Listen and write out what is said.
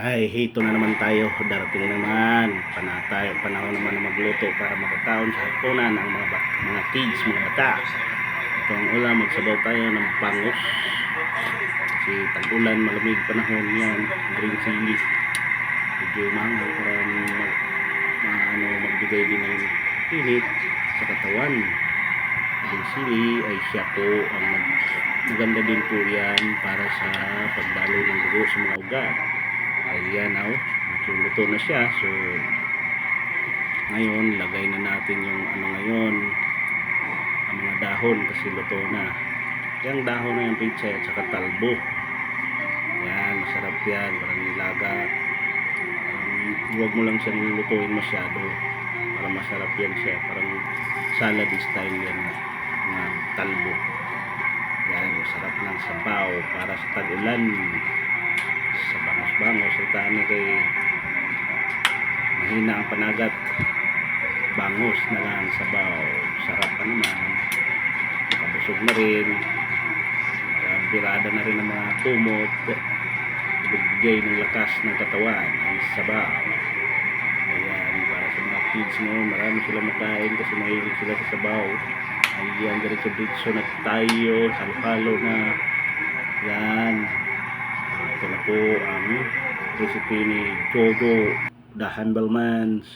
Ay, hito na naman tayo. Darating naman. Panatay, panahon naman na magluto para makakaon sa hapunan ang mga, mga kids, mga bata. Ito ang ulam, magsabaw tayo ng pangos. Kasi tag-ulan, malamig panahon yan. Green chili. Medyo mahal para mag, ma, ano, magbigay din ng init sa katawan. Green chili ay siya po ang mag, maganda din po yan para sa pagdalo ng dugo sa mga ugat. Ayan now, so luto na siya. So ngayon, lagay na natin yung ano ngayon, ang mga dahon kasi luto na. Yung dahon na yung pizza at saka talbo. Yan, masarap yan. Parang nilaga. Huwag mo lang siyang lutuin masyado para masarap yan siya. Parang salad style yan na talbo. Yan, masarap ng sabaw para sa tag-ulan sa bangos-bangos sa tani kay mahina ang panagat. Bangos na lang sabaw. Sarap pa naman. Nakabusog na rin. Birada na rin ang mga kumot. Bigay ng lakas ng katawan ang sabaw. Ayan para sa mga kids mo marami sila makain kasi mahilig sila sa sabaw. Ayan dito na tayo. Halo-halo na. Yan ito na po ang recipe ni Jojo The Humble Mans